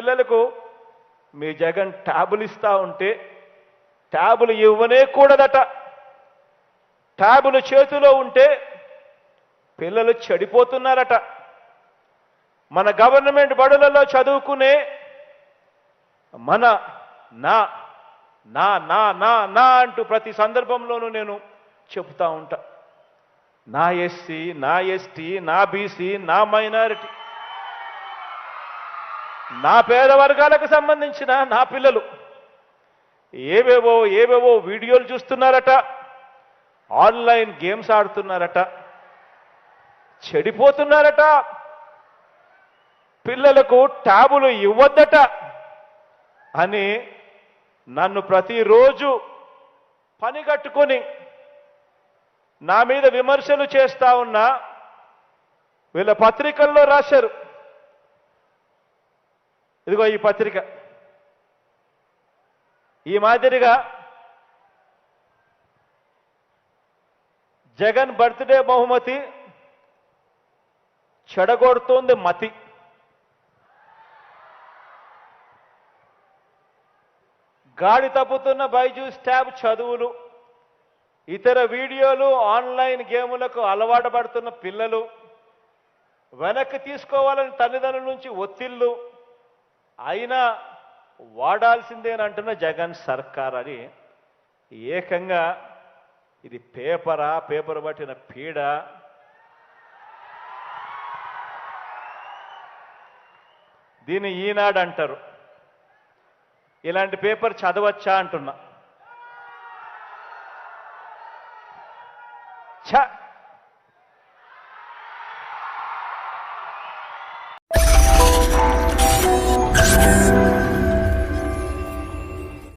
పిల్లలకు మీ జగన్ ట్యాబులు ఇస్తా ఉంటే ట్యాబులు ఇవ్వనే కూడదట. ట్యాబులు చేతిలో ఉంటే పిల్లలు చెడిపోతున్నారట. మన గవర్నమెంట్ బడులలో చదువుకునే మన నా నా నా నా నా అంటూ ప్రతి సందర్భంలోనూ నేను చెబుతా ఉంటా. నా ఎస్సీ నా ఎస్టీ నా బీసీ నా మైనారిటీ నా పేద వర్గాలకు సంబంధించిన నా పిల్లలు ఏవేవో ఏవేవో వీడియోలు చూస్తున్నారట ఆన్లైన్ గేమ్స్ ఆడుతున్నారట చెడిపోతున్నారట పిల్లలకు ట్యాబులు ఇవ్వద్దట అని నన్ను ప్రతిరోజు పని కట్టుకొని నా మీద విమర్శలు చేస్తా ఉన్నా వీళ్ళ పత్రికల్లో రాశారు. ఇదిగో ఈ పత్రిక. ఈ మాదిరిగా జగన్ బర్త్డే బహుమతి చెడగొడుతోంది మతి. గాడి తప్పుతున్న బైజూస్ ట్యాబ్ చదువులు ఇతర వీడియోలు ఆన్లైన్ గేములకు అలవాటు పడుతున్న పిల్లలు వెనక్కి తీసుకోవాలని తల్లిదండ్రుల నుంచి ఒత్తిళ్ళు అయినా వాడాల్సిందేనంటున్న జగన్ సర్కార్ అని ఏకంగా ఇది పేపరా పేపర్ పట్టిన పీడ. దీన్ని ఈనాడు అంటారు ఇలాంటి పేపర్ చదవచ్చా అంటున్నా.